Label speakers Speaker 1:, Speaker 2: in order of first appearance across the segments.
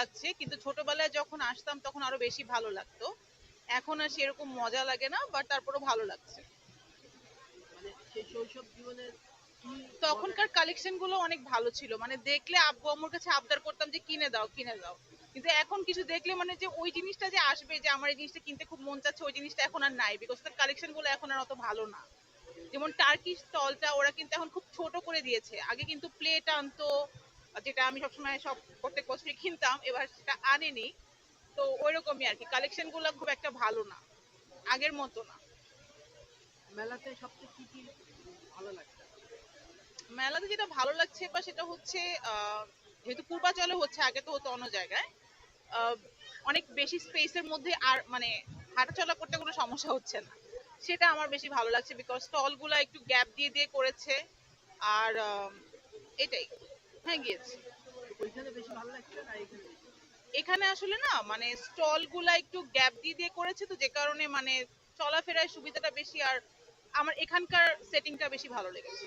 Speaker 1: লাগছে কিন্তু ছোটবেলায় যখন আসতাম তখন আরও বেশি ভালো লাগতো। এখন আর সেরকম মজা লাগে না বাট তারপরও ভালো লাগছে।
Speaker 2: মানে
Speaker 1: তখনকার কালেকশনগুলো অনেক ভালো ছিল। মানে দেখলে আব্বু আম্মুর কাছে আবদার করতাম যে কিনে দাও কিনে দাও। কিন্তু এখন কিছু দেখলে মানে যে ওই জিনিসটা যে আসবে যে আমার এই জিনিসটা কিনতে খুব মন চাচ্ছে ওই জিনিসটা এখন আর নাই। বিকজ তার কালেকশনগুলো এখন আর অত ভালো না। যেমন টার্কি স্টলটা ওরা কিন্তু এখন খুব ছোট করে দিয়েছে। আগে কিন্তু প্লেট আনতো যেটা আমি সবসময় সব প্রত্যেক বছরই কিনতাম এবার সেটা আনেনি। তো ওইরকমই আর কি কালেকশনগুলো খুব একটা ভালো না আগের মতো না।
Speaker 2: মেলাতে সবচেয়ে কি কি ভালো লাগছে
Speaker 1: মেলাতে যেটা ভালো লাগছে বা সেটা হচ্ছে যেহেতু পূর্বাচলে হচ্ছে আগে তো হতো অন্য জায়গায় অনেক বেশি স্পেসের মধ্যে আর মানে হাঁটাচলা করতে কোনো সমস্যা হচ্ছে না। সেটা আমার বেশি ভালো লাগছে বিকজ স্টলগুলা একটু গ্যাপ দিয়ে দিয়ে করেছে। আর এটাই। হ্যাঁ গিয়েছি?
Speaker 2: এখানে
Speaker 1: আসলে না মানে স্টলগুলা একটু গ্যাপ দিয়ে দিয়ে করেছে তো যে কারণে মানে চলাফেরায় সুবিধাটা বেশি আর আমার এখানকার সেটিংটা বেশি ভালো লেগেছে।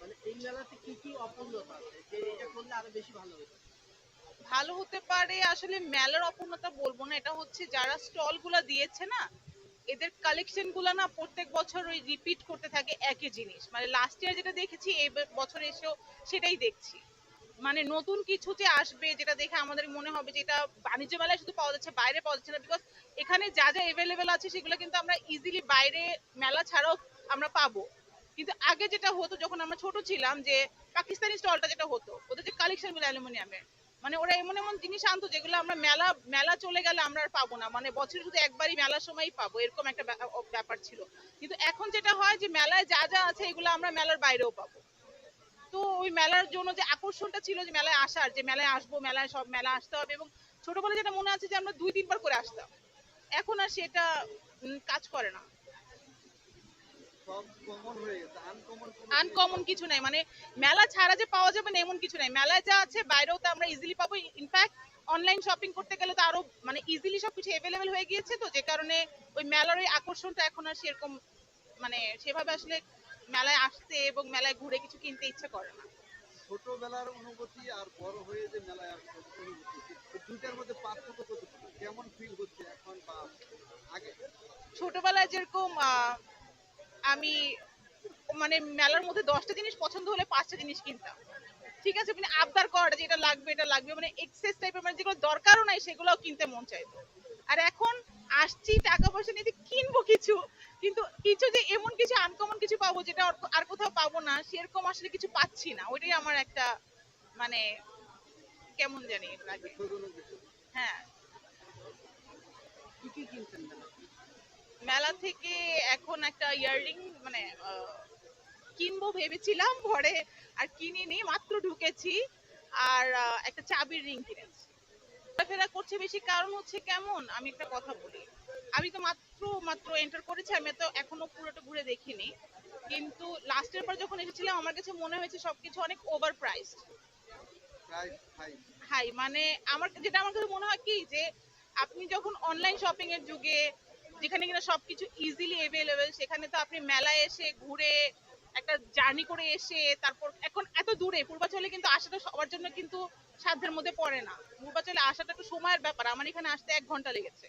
Speaker 2: মানে এই মেলাতে কি কি অপূর্ণতা আছে? যে এটা করলে আরও বেশি ভালো হতো।
Speaker 1: ভালো হতে পারে আসলে মেলার অপূর্ণতা বলব না এটা হচ্ছে যারা স্টলগুলা দিয়েছে না এদের কালেকশনগুলো না প্রত্যেক বছর ওই রিপিট করতে থাকে একই জিনিস। মানে লাস্ট ইয়ার যেটা দেখেছি, এই বছর এসেও সেটাই দেখছি। মানে নতুন কিছু যে আসবে, যেটা দেখে আমাদের মনে হবে যে এটা বাণিজ্য মেলায় শুধু পাওয়া যাচ্ছে, বাইরে পাওয়া যাচ্ছে না। বিকজ এখানে যা যা এভেলেবেল আছে, সেগুলো কিন্তু আমরা ইজিলি বাইরে মেলা ছাড়াও আমরা পাবো। কিন্তু আগে যেটা হতো, যখন আমরা ছোট ছিলাম, যে পাকিস্তানি স্টলটা যেটা হতো, ওদের যে কালেকশনগুলো অ্যালুমিনিয়ামের মানে ওরা এমন এমন জিনিস আনতো যেগুলো আমরা মেলা মেলা চলে গেলে আমরা আর পাবো না। মানে বছরে শুধু একবারই মেলার সময়ই পাবো, এরকম একটা ব্যাপার ছিল। কিন্তু এখন যেটা হয় যে মেলায় যা যা আছে এগুলো আমরা মেলার বাইরেও পাবো। তো ওই মেলার জন্য যে আকর্ষণটা ছিল যে মেলায় আসার, যে মেলায় আসব, মেলায় সব মেলা আসতে হবে এবং ছোটবেলায় যেটা মনে আছে যে আমরা দুই তিনবার করে আসতাম। এখন আর সেটা কাজ করে না
Speaker 2: সব কমন হয়ে গেছে আনকমন
Speaker 1: কিছু নাই। মানে মেলা ছাড়া যে পাওয়া যাবে না এমন কিছু নাই। মেলায় যা আছে বাইরেও তো আমরা ইজিলি পাবো। ইনফ্যাক্ট অনলাইন শপিং করতে গেলে তো আরও মানে ইজিলি সবকিছু অ্যাভেলেবেল হয়ে গিয়েছে তো যে কারণে ওই মেলার ওই আকর্ষণটা এখন আর সেরকম মানে সেভাবে আসলে মেলায় আসতে এবং মেলায় ঘুরে কিছু কিনতে ইচ্ছে করে না।
Speaker 2: ছোটবেলার অনুভূতি আর বড় হয়ে যে মেলায় দুইটার মধ্যে পার্থক্য কেমন ফিল হচ্ছে এখন বা আগে?
Speaker 1: ছোটবেলায় যেরকম আমি মানে মেলার মধ্যে দশটা জিনিস পছন্দ হলে পাঁচটা জিনিস কিনতাম। ঠিক আছে? মানে আবদার করাটা যে এটা লাগবে এটা লাগবে। মানে এক্সেস টাইপের মানে যেগুলো দরকারও নাই, সেগুলোও কিনতে মন চাইতো। আর এখন আসছি, টাকা পয়সা নিয়ে কিনবো কিছু। কিন্তু কিছু যে এমন কিছু আনকমন কিছু পাবো যেটা আর- কোথাও পাবো না, সেরকম আসলে কিছু পাচ্ছি না। ওইটাই আমার একটা মানে কেমন জানি লাগে। হ্যাঁ।
Speaker 2: মেলা
Speaker 1: থেকে এখন একটা ইয়াররিং মানে কিনবো ভেবেছিলাম পরে আর কিনিনি মাত্র ঢুকেছি। আর একটা চাবির রিং কিনেছি। ঘোরাফেরা করছে বেশি কারণ হচ্ছে কেমন আমি একটা কথা বলি। আমি তো মাত্র মাত্র এন্টার করেছি আমি তো এখনও পুরোটা ঘুরে দেখিনি। কিন্তু লাস্টের পর যখন এসেছিলাম আমার কাছে মনে হয়েছে সবকিছু অনেক ওভার প্রাইসড
Speaker 2: প্রাইস হাই
Speaker 1: মানে আমার যেটা আমার কাছে মনে হয় কি যে আপনি যখন অনলাইন শপিং এর যুগে যেখানে কিনা সবকিছু ইজিলি অ্যাভেলেবেল সেখানে তো আপনি মেলায় এসে ঘুরে একটা জার্নি করে এসে তারপর এখন এত দূরে, পূর্বাচলে কিন্তু আসাটা সবার জন্য কিন্তু সাধ্যের মধ্যে পড়ে না। পূর্বাচলে আসাটা একটু সময়ের ব্যাপার, আমার এখানে আসতে এক ঘণ্টা লেগেছে।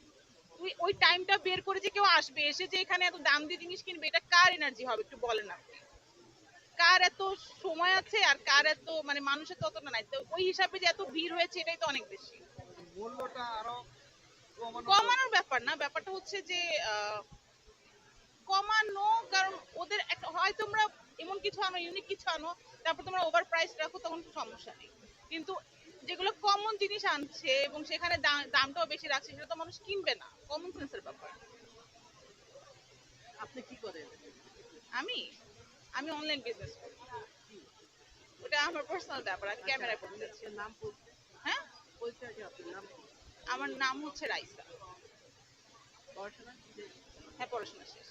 Speaker 1: তুই ওই টাইমটা বের করে যে কেউ আসবে, এসে যে এখানে এত দাম দিয়ে জিনিস কিনবে, এটা কার এনার্জি হবে একটু বলেন আপনি কার এত সময় আছে আর কার এত মানে মানুষের ততটা নাই। তো ওই হিসাবে যে এত ভিড় হয়েছে, এটাই তো অনেক বেশি।
Speaker 2: মূল্যটা আরও
Speaker 1: কমানোর ব্যাপার না ব্যাপারটা হচ্ছে যে কমানো কারণ ওদের একটা হয় তোমরা এমন কিছু আনো ইউনিক কিছু আনো তারপর তোমরা ওভার প্রাইস রাখো তখন সমস্যা নেই। কিন্তু যেগুলো কমন জিনিস আনছে এবং সেখানে দামটাও বেশি রাখছে সেটা তো মানুষ কিনবে না। কমন সেন্সের ব্যাপার।
Speaker 2: আপনি কি করেন?
Speaker 1: আমি? আমি অনলাইন বিজনেস করি। ওটা আমার পার্সোনাল ব্যাপার আমি ক্যামেরায় করতেছি
Speaker 2: আপনার নাম পরি-
Speaker 1: হ্যাঁ
Speaker 2: পরিচয় কি আপনার নাম কি?
Speaker 1: আমার নাম হচ্ছে রাইসা।
Speaker 2: পড়াশোনা
Speaker 1: হ্যাঁ পড়াশোনা শেষ।